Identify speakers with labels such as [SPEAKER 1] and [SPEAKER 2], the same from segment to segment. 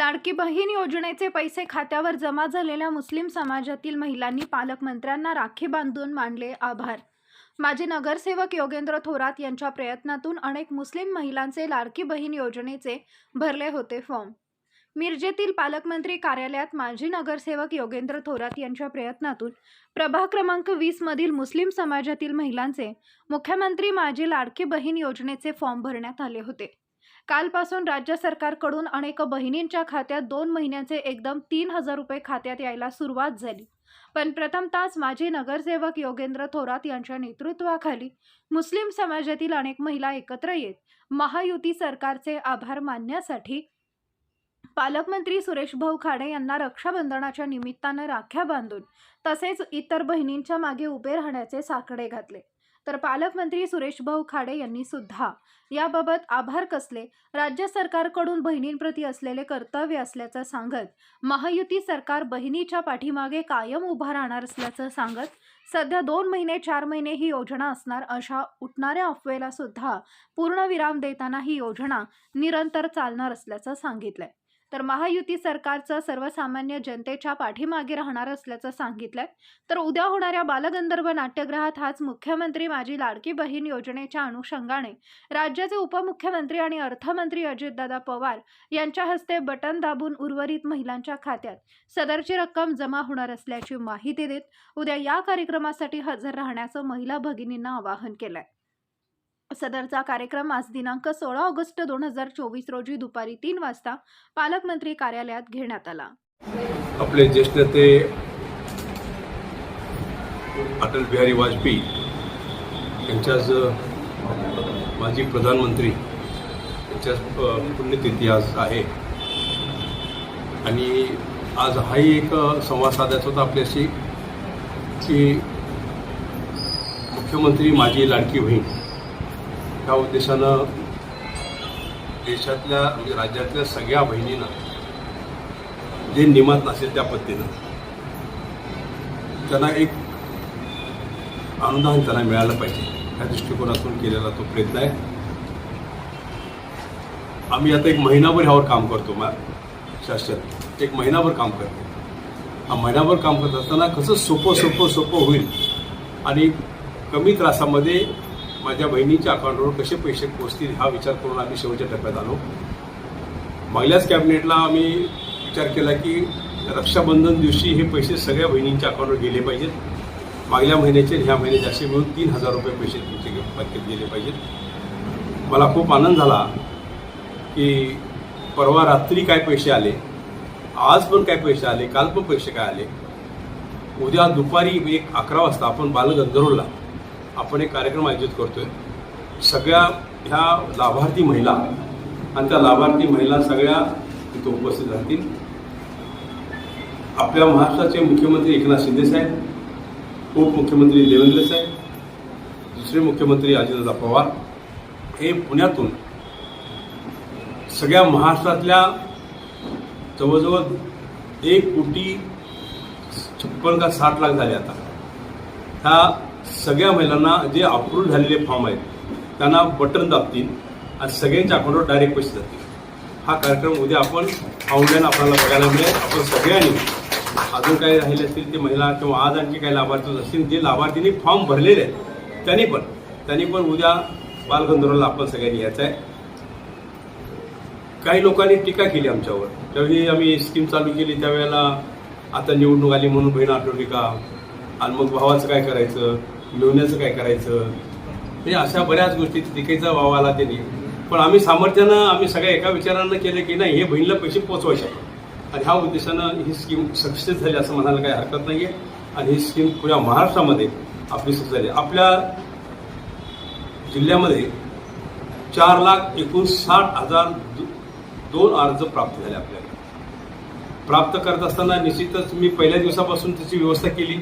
[SPEAKER 1] लाडकी बहीण योजनेचे पैसे खात्यावर जमा झालेल्या मुस्लिम समाजातील महिलांनी पालकमंत्र्यांना राखी बांधून मांडले आभार. माजी नगरसेवक योगेंद्र थोरात यांच्या प्रयत्नातून अनेक मुस्लिम महिलांचे लाडकी बहीण योजनेचे भरले होते फॉर्म. मिरजेतील पालकमंत्री कार्यालयात माजी नगरसेवक योगेंद्र थोरात यांच्या प्रयत्नातून प्रभाग क्रमांक वीसमधील मुस्लिम समाजातील महिलांचे मुख्यमंत्री माझी लाडकी बहीण योजनेचे फॉर्म भरण्यात आले होते. कालपासून राज्य सरकारकडून अनेक बहिणींच्या खात्यात दोन महिन्यांचे एकदम तीन हजार रुपये खात्यात यायला सुरुवात झाली. पण प्रथमतःच माजी नगरसेवक योगेंद्र थोरात यांच्या नेतृत्वाखाली मुस्लिम समाजातील अनेक महिला एकत्र येत महायुती सरकारचे आभार मानण्यासाठी पालकमंत्री सुरेश भाऊ खाडे यांना रक्षाबंधनाच्या निमित्तानं राख्या बांधून तसेच इतर बहिणींच्या मागे उभे राहण्याचे साकडे घातले. तर पालकमंत्री सुरेश भाऊ खाडे यांनी सुद्धा. याबाबत आभार कसले? राज्य सरकारकडून बहिणींप्रती असलेले कर्तव्य असल्याचं सांगत महायुती सरकार बहिणीच्या पाठीमागे कायम उभा राहणार असल्याचं सांगत सध्या दोन महिने चार महिने ही योजना असणार अशा उठणाऱ्या अफवेला सुद्धा पूर्णविराम देताना ही योजना निरंतर चालणार असल्याचं सांगितलंय. तर महायुती सरकारचं सर्वसामान्य जनतेच्या पाठीमागे राहणार असल्याचं सांगितलंय. तर उद्या होणाऱ्या बालगंधर्व नाट्यगृहात हाच मुख्यमंत्री माझी लाडकी बहीण योजनेच्या अनुषंगाने राज्याचे उपमुख्यमंत्री आणि अर्थमंत्री अजितदादा पवार यांच्या हस्ते बटन दाबून उर्वरित महिलांच्या खात्यात सदरची रक्कम जमा होणार असल्याची माहिती देत उद्या या कार्यक्रमासाठी हजर राहण्याचं महिला भगिनींना आवाहन केलंय. सदरचा कार्यक्रम आज दिनांक सोळा ऑगस्ट दोन हजार चोवीस रोजी दुपारी तीन वाजता पालकमंत्री कार्यालयात घेण्यात आला.
[SPEAKER 2] आपले ज्येष्ठ नेते अटल बिहारी वाजपेयी यांच्याच माजी प्रधानमंत्री यांच्या पुण्यतिथी आज आहे. आणि आज हाही एक संवाद साधायचा होता आपल्याशी की मुख्यमंत्री माझी लाडकी बहीण एका उद्देशानं देशातल्या म्हणजे राज्यातल्या सगळ्या बहिणींना जे निमत नसेल त्या पद्धतीनं त्यांना एक अनुदान त्यांना मिळालं पाहिजे. ह्या दृष्टिकोनातून केलेला तो प्रयत्न आहे. आम्ही आता एक महिनाभर ह्यावर काम करतो मा शासन एक महिनाभर काम करतो. हा महिनाभर काम करत असताना कसं सोपं सोपं सोपं होईल आणि कमी त्रासामध्ये माझ्या बहिणीच्या अकाउंटवर कसे पैसे पोचतील हा विचार करून आम्ही शेवटच्या टप्प्यात आलो. मागल्याच कॅबिनेटला आम्ही विचार केला की रक्षाबंधन दिवशी हे पैसे सगळ्या बहिणींच्या अकाउंटवर गेले पाहिजेत. मागल्या महिन्याचे ह्या महिन्याचे असे मिळून तीन हजार रुपये पैसे तुमचे गे- बँकेत गेले पाहिजेत. मला खूप आनंद झाला की परवा रात्री काय पैसे आले आज पण काय पैसे आले काल पण पैसे काय आले. उद्या दुपारी एक अकरा वाजता आपण बालगंधर्वला आपण एक कार्यक्रम आयोजित करतोय. सगळ्या ह्या लाभार्थी महिला आणि त्या लाभार्थी महिला सगळ्या तिथं उपस्थित राहतील. आपल्या महाराष्ट्राचे मुख्यमंत्री एकनाथ शिंदे साहेब उपमुख्यमंत्री देवेंद्र साहेब दुसरे मुख्यमंत्री अजितदादा पवार हे पुण्यातून सगळ्या महाराष्ट्रातल्या जवळजवळ एक कोटी छप्पन का साठ लाख झाले आता. ह्या सगळ्या महिलांना जे अप्रूव्ह झालेले फॉर्म आहेत त्यांना बटन दाबतील आणि सगळ्यांच्या अकाउंटवर डायरेक्ट पैसे जातील. हा कार्यक्रम उद्या आपण ऑनलाईन आपल्याला बघायला मिळेल. आपण सगळ्यांनी अजून काही राहिले असतील ते महिला किंवा आज आणखी काही लाभार्थी असतील जे लाभार्थींनी फॉर्म भरलेले आहेत त्यांनी पण त्यांनी पण उद्या बालगंधर्वला आपण सगळ्यांनी यायचं आहे. काही लोकांनी टीका केली आमच्यावर. त्यावेळी आम्ही स्कीम चालू केली त्यावेळेला आता निवडणूक आली म्हणून बहीण आठवली का? आणि मग भावाचं काय करायचं? लोण्याचं काय करायचं? हे अशा बऱ्याच गोष्टी टीकेचा वाव आला त्यांनी. पण आम्ही सामर्थ्यानं आम्ही सगळ्या एका विचारानं केलं की नाही हे बहिणीला पैसे पोचवायचे आणि ह्या उद्देशानं ही स्कीम सक्सेस झाली असं म्हणायला काही हरकत नाही आहे आणि ही स्कीम पुऱ्या महाराष्ट्रामध्ये आपली सक्सेस झाली. आपल्या जिल्ह्यामध्ये चार लाख एकोणसाठ हजार दोन अर्ज प्राप्त झाले आपल्याला. प्राप्त करत असताना निश्चितच मी पहिल्या दिवसापासून त्याची व्यवस्था केली.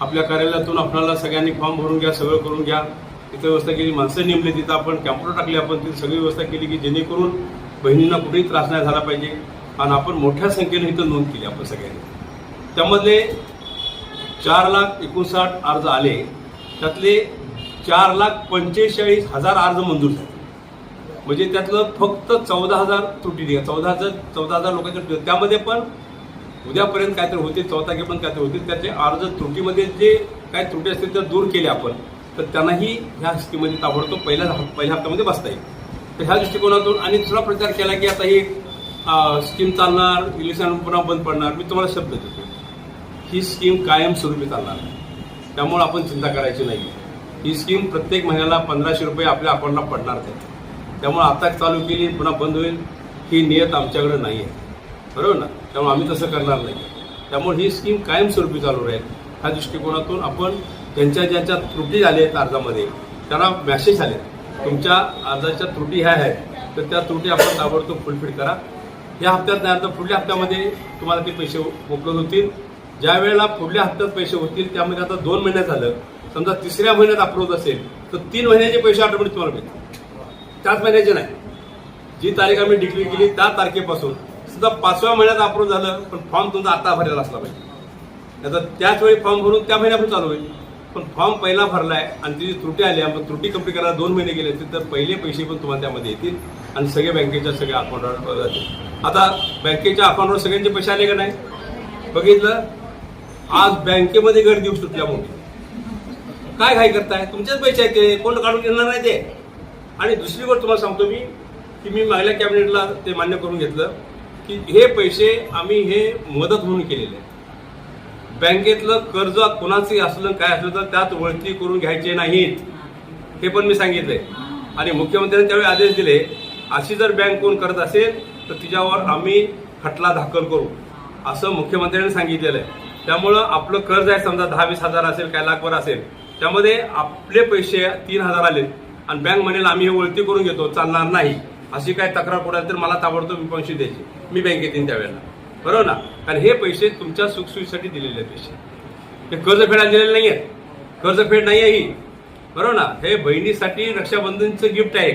[SPEAKER 2] आपल्या कार्यालयातून आपल्याला सगळ्यांनी फॉर्म भरून घ्या सगळं करून घ्या. तिथं व्यवस्था केली माणसं नेमली तिथं आपण कॅम्प्युटर टाकले आपण तिथं सगळी व्यवस्था केली की जेणेकरून बहिणींना कुठेही त्रास नाही झाला पाहिजे. आणि आपण मोठ्या संख्येने इथं नोंद केली आपण सगळ्यांनी. त्यामधले चार लाख एकोणसाठ अर्ज आले. त्यातले चार लाख पंचेचाळीस हजार अर्ज मंजूर झाले. म्हणजे त्यातलं फक्त चौदा हजार त्रुटी निघा चौदा हजार चौदा हजार लोकांच्या त्यामध्ये पण उद्यापर्यंत काहीतरी होतील चौथा पण काहीतरी होतील. त्याचे अर्ज त्रुटीमध्ये जे काय त्रुटी असतील त्या दूर केले आपण तर त्यांनाही ह्या स्कीममध्ये ताबडतोब पहिल्या पहिल्या हप्त्यामध्ये बसता येईल. तर ह्या दृष्टिकोनातून आणि दुसरा प्रचार केला की आता ही स्कीम चालणार इलेक्शन पुन्हा बंद पडणार मी तुम्हाला शब्द देतो. ही स्कीम कायमस्वरूपी चालणार त्यामुळे आपण चिंता करायची नाही ही स्कीम प्रत्येक महिन्याला पंधराशे रुपये आपल्या अकाउंटला पडणार ते त्यामुळे आता चालू केली पुन्हा बंद होईल ही नियत आमच्याकडे नाही आहे बरोबर ना? त्यामुळे आम्ही तसं करणार नाही. त्यामुळे ही स्कीम कायमस्वरूपी चालू राहील. ह्या दृष्टिकोनातून आपण त्यांच्या ज्यांच्या त्रुटी झाल्या आहेत अर्जामध्ये त्यांना मॅसेज आले तुमच्या अर्जाच्या त्रुटी ह्या आहेत तर त्या त्रुटी आपण ताबडतोब फुलफिल करा. या हप्त्यात नाही तर पुढल्या हप्त्यामध्ये तुम्हाला ते पैसे उपलब्ध होतील. ज्या वेळेला पुढल्या हप्त्यात पैसे होतील त्यामध्ये आता दोन महिन्यात झालं. समजा तिसऱ्या महिन्यात अप्रोच असेल तर तीन महिन्याचे पैसे ऑटोमॅटिक तुम्हाला मिळतील. त्याच महिन्याचे नाही. जी तारीख आम्ही डिक्लेअर केली त्या तारखेपासून सुद्धा पाचव्या महिन्यात अप्रूव्ह झालं पण फॉर्म तुमचा आता भरलेला असला पाहिजे. आता त्याच वेळी फॉर्म भरून त्या महिन्यापासून चालू होईल. पण फॉर्म पहिला भरलाय आणि ती त्रुटी आली मग त्रुटी कंप्लीट करायला दोन महिने गेले असतील तर पहिले पैसे पण तुम्हाला त्यामध्ये येतील आणि सगळे बँकेच्या सगळ्या अकाउंटवर जातील. आता बँकेच्या अकाउंटवर सगळ्यांचे पैसे आले का नाही? बघितलं? आज बँकेमध्ये गर्दी होऊ सुटल्या मोठी काय घाई करताय? तुमचेच पैसे आहेत ते. कोण काढून घेणार नाही ते? आणि दुसरी गोष्ट तुम्हाला सांगतो मी की मी मागल्या कॅबिनेटला ते मान्य करून घेतलं. की हे पैसे आम्ही हे मदत म्हणून केलेले आहे बँकेतलं कर्ज कोणाचंही असलं काय असलं तर त्यात वळती करून घ्यायचे नाहीत हे पण मी सांगितले आणि मुख्यमंत्र्यांनी त्यावेळी आदेश दिले अशी जर बँक कोण करत असेल तर तिच्यावर आम्ही खटला दाखल करू असं मुख्यमंत्र्यांनी सांगितलेलं आहे. त्यामुळं आपलं कर्ज आहे समजा दहा वीस हजार असेल काय लाखवर असेल त्यामध्ये आपले पैसे तीन हजार आले आणि बँक म्हणेल आम्ही हे वळती करून घेतो चालणार नाही. अशी काय तक्रार पडेल तर मला ताबडतोब मी द्यायची. मी बँकेत येईन त्यावेळेला. बरोबर ना? कारण हे पैसे तुमच्या सुखसुईसाठी दिलेले पैसे. हे कर्ज फेडायला दिलेले नाही आहेत कर्ज फेड नाही आहे ही. बरोबर ना? हे बहिणीसाठी रक्षाबंधनचं गिफ्ट आहे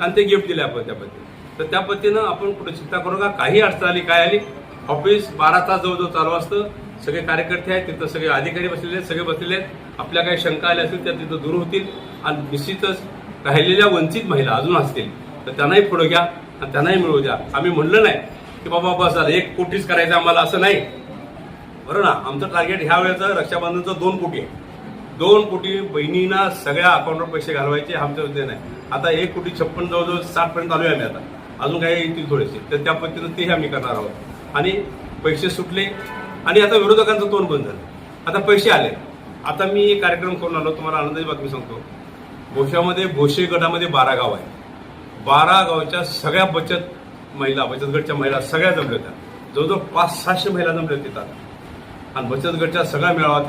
[SPEAKER 2] आणि ते गिफ्ट दिलं आपण त्या पद्धतीने तर त्या पद्धतीनं आपण कुठे चिंता करू का काही अडचण आली काय आली? ऑफिस बारा तास जवळजवळ चालू असतं. सगळे कार्यकर्ते आहेत. तिथं सगळे अधिकारी बसलेले आहेत. सगळे बसलेले आहेत. आपल्या काही शंका आल्या असतील त्या तिथं दूर होतील. आणि निश्चितच राहिलेल्या वंचित महिला अजून असतील तर त्यांनाही पुढे घ्या आणि त्यांनाही मिळू द्या. आम्ही म्हणलं नाही की बाबा बस झालं एक कोटीच करायचं आम्हाला असं नाही. बरं ना आमचं टार्गेट ह्या वेळेचं रक्षाबंधनचं दोन कोटी आहे. दोन कोटी बहिणींना सगळ्या अकाउंटवर पैसे घालवायचे आमच्या उद्देश नाही. आता एक कोटी छप्पन जवळजवळ साठपर्यंत आलो आहे आम्ही आता. अजून काही येतील थोडेसे. तर त्या पद्धतीनं तेही आम्ही करणार आहोत. आणि पैसे सुटले. आणि आता विरोधकांचं तोंड बंद झालं. आता पैसे आले. आता मी एक कार्यक्रम करून आलो. तुम्हाला आनंदाची बातमी सांगतो. भोशामध्ये भोशे गटामध्ये बारा गाव आहे बारा गावच्या सगळ्या बचत महिला बचत गटच्या महिला सगळ्या जमल्या होत्या. जवळजवळ पाच सहाशे महिला जमल्या होत्या आणि बचत गटच्या सगळ्या मेळावा